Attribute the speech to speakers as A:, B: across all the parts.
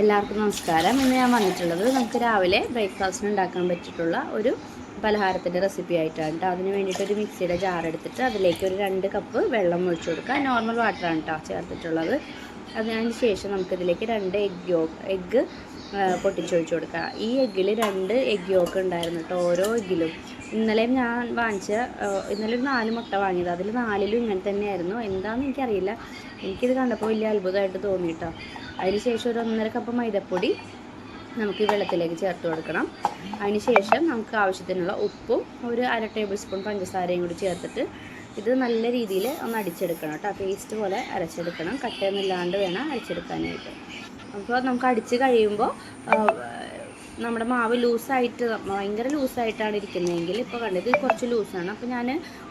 A: എല്ലാവർക്കും നമസ്കാരം. ഇന്ന് ഞാൻ വന്നിട്ടുള്ളത് നമുക്ക് രാവിലെ ബ്രേക്ക്ഫാസ്റ്റിന് ഉണ്ടാക്കാൻ പറ്റിയിട്ടുള്ള ഒരു പലഹാരത്തിന്റെ റെസിപ്പി ആയിട്ടാണ് കേട്ടോ. അതിന് വേണ്ടിയിട്ട് ഒരു മിക്സിയുടെ ജാർ എടുത്തിട്ട് അതിലേക്ക് ഒരു രണ്ട് കപ്പ് വെള്ളം ഒഴിച്ചു കൊടുക്കുക. നോർമൽ വാട്ടറാണ് കേട്ടോ ചേർത്തിട്ടുള്ളത്. അതിന് ശേഷം നമുക്കിതിലേക്ക് രണ്ട് എഗ് യോ എഗ്ഗ് പൊട്ടിച്ചൊഴിച്ചു കൊടുക്കുക. ഈ എഗ്ഗിൽ രണ്ട് എഗ് യോക്ക് ഉണ്ടായിരുന്നു കേട്ടോ ഓരോ എഗ്ഗിലും ഇന്നലെയും ഞാൻ വാങ്ങിച്ച ഇന്നലെ ഒരു നാല് മുട്ട വാങ്ങിയത്. അതിൽ നാലിലും ഇങ്ങനെ തന്നെയായിരുന്നു. എന്താണെന്ന് എനിക്കറിയില്ല. എനിക്കിത് കണ്ടപ്പോൾ വലിയ അത്ഭുതമായിട്ട് തോന്നി കേട്ടോ. അതിന് ശേഷം ഒരു ഒന്നര കപ്പ് മൈദപ്പൊടി നമുക്ക് ഈ വെള്ളത്തിലേക്ക് ചേർത്ത് കൊടുക്കണം. അതിന് ശേഷം നമുക്ക് ആവശ്യത്തിനുള്ള ഉപ്പും ഒരു അര ടേബിൾ സ്പൂൺ പഞ്ചസാരയും കൂടി ചേർത്തിട്ട് ഇത് നല്ല രീതിയിൽ ഒന്ന് അടിച്ചെടുക്കണം കേട്ടോ. പേസ്റ്റ് പോലെ അരച്ചെടുക്കണം. കട്ടയൊന്നുമില്ലാണ്ട് വേണം അരച്ചെടുക്കാനായിട്ട്. അപ്പോൾ നമുക്ക് അടിച്ച് കഴിയുമ്പോൾ നമ്മുടെ മാവ് ലൂസായിട്ട് ഭയങ്കര ലൂസായിട്ടാണ് ഇരിക്കുന്നതെങ്കിൽ ഇപ്പോൾ കണ്ടത് കുറച്ച് ലൂസാണ്. അപ്പോൾ ഞാൻ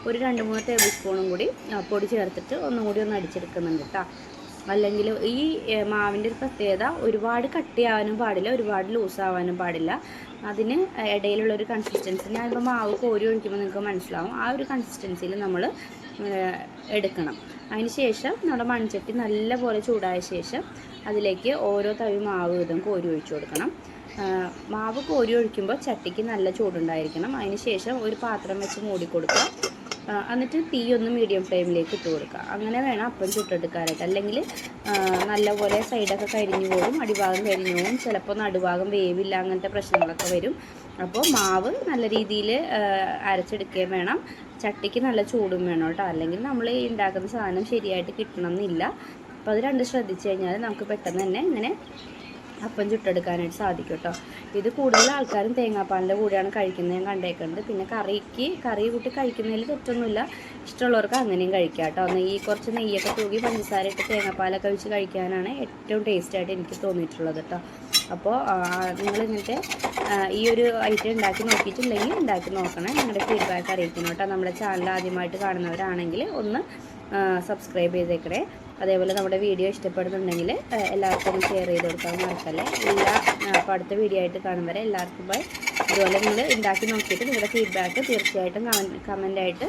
A: ഒരു രണ്ട് മൂന്ന് ടേബിൾ സ്പൂണും കൂടി പൊടി ചേർത്തിട്ട് ഒന്നും കൂടി ഒന്ന് അടിച്ചെടുക്കുന്നുണ്ട് കേട്ടോ. അല്ലെങ്കിൽ ഈ മാവിന്റെ ഒരു പ്രത്യേകത ഒരുപാട് കട്ടിയാവാനും പാടില്ല ഒരുപാട് ലൂസാവാനും പാടില്ല. അതിന് ഇടയിലുള്ള ഒരു കൺസിസ്റ്റൻസി ഞാനിപ്പോൾ മാവ് കോരി ഒഴിക്കുമ്പോൾ നിങ്ങൾക്ക് മനസ്സിലാവും. ആ ഒരു കൺസിസ്റ്റൻസിയിൽ നമ്മൾ എടുക്കണം. അതിന് ശേഷം നമ്മുടെ മൺചട്ടി നല്ലപോലെ ചൂടായ ശേഷം അതിലേക്ക് ഓരോ തവി മാവ് വീതം കോരി ഒഴിച്ചു കൊടുക്കണം. മാവ് കോരി ഒഴിക്കുമ്പോൾ ചട്ടിക്ക് നല്ല ചൂടുണ്ടായിരിക്കണം. അതിന് ശേഷം ഒരു പാത്രം വെച്ച് മൂടി കൊടുക്കുക. എന്നിട്ട് തീ ഒന്ന് മീഡിയം ഫ്ലെയിമിലേക്ക് ഇട്ട് കൊടുക്കുക. അങ്ങനെ വേണം അപ്പം ചുട്ടെടുക്കാനായിട്ട്. അല്ലെങ്കിൽ നല്ലപോലെ സൈഡൊക്കെ കരിഞ്ഞു പോകും അടിഭാഗം കരിഞ്ഞു പോകും ചിലപ്പോൾ നടുഭാഗം വേവില്ല അങ്ങനത്തെ പ്രശ്നങ്ങളൊക്കെ വരും. അപ്പോൾ മാവ് നല്ല രീതിയിൽ അരച്ചെടുക്കുകയും വേണം. ചട്ടിക്ക് നല്ല ചൂടും വേണം കേട്ടോ. അല്ലെങ്കിൽ നമ്മൾ ഉണ്ടാക്കുന്ന സാധനം ശരിയായിട്ട് കിട്ടണം എന്നില്ല അപ്പോൾ അത് രണ്ട് ശ്രദ്ധിച്ചു കഴിഞ്ഞാൽ നമുക്ക് പെട്ടെന്ന് തന്നെ ഇങ്ങനെ അപ്പം ചുട്ടെടുക്കാനായിട്ട് സാധിക്കും കേട്ടോ ഇത് കൂടുതൽ ആൾക്കാരും തേങ്ങാപ്പാലിന്റെ കൂടെയാണ് കഴിക്കുന്നത് ഞാൻ കണ്ടേക്കുന്നത് പിന്നെ കറിക്ക് കറി കൂട്ടി കഴിക്കുന്നതിൽ തെറ്റൊന്നുമില്ല. ഇഷ്ടമുള്ളവർക്ക് അങ്ങനെയും കഴിക്കാം കേട്ടോ നെയ്യ് കുറച്ച് നെയ്യൊക്കെ തൂകി പഞ്ചസാര ഇട്ട് തേങ്ങാപ്പാലൊക്കെ വെച്ച് കഴിക്കാനാണ് ഏറ്റവും ടേസ്റ്റായിട്ട് എനിക്ക് തോന്നിയിട്ടുള്ളത് കേട്ടോ അപ്പോൾ നിങ്ങൾ ഇങ്ങനത്തെ ഈ ഒരു ഐറ്റം ഉണ്ടാക്കി നോക്കിയിട്ടുണ്ടെങ്കിൽ ഉണ്ടാക്കി നോക്കണം. നിങ്ങളുടെ ഫീഡ്ബാക്ക് അറിയിക്കണം കേട്ടോ നമ്മുടെ ചാനൽ ആദ്യമായിട്ട് കാണുന്നവരാണെങ്കിൽ ഒന്ന് സബ്സ്ക്രൈബ് ചെയ്തേക്കണേ. അതേപോലെ നമ്മുടെ വീഡിയോ ഇഷ്ടപ്പെടുന്നുണ്ടെങ്കിൽ എല്ലാവർക്കും ഷെയർ ചെയ്ത് കൊടുക്കാൻ മറക്കല്ലേ എല്ലാ അപ്പോൾ അടുത്ത വീഡിയോ ആയിട്ട് കാണും വരെ എല്ലാവർക്കും ബൈ ഇതുപോലെ നിങ്ങൾ ഉണ്ടാക്കി നോക്കിയിട്ട് നിങ്ങളുടെ ഫീഡ്ബാക്ക് തീർച്ചയായിട്ടും കമന്റായിട്ട്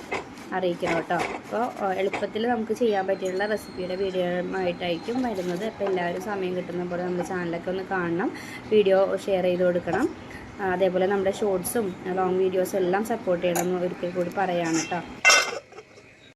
A: അറിയിക്കണം കേട്ടോ. അപ്പോൾ എളുപ്പത്തിൽ നമുക്ക് ചെയ്യാൻ പറ്റിയുള്ള റെസിപ്പിയുടെ വീഡിയോ ആയിട്ടായിരിക്കും വരുന്നത്. അപ്പോൾ എല്ലാവരും സമയം കിട്ടുന്ന പോലെ നമ്മുടെ ചാനലൊക്കെ ഒന്ന് കാണണം വീഡിയോ ഷെയർ ചെയ്ത് കൊടുക്കണം. അതേപോലെ നമ്മുടെ ഷോർട്സും ലോങ് വീഡിയോസും എല്ലാം സപ്പോർട്ട് ചെയ്യണം എന്ന് ഒരിക്കൽ കൂടി പറയാണ് കേട്ടോ.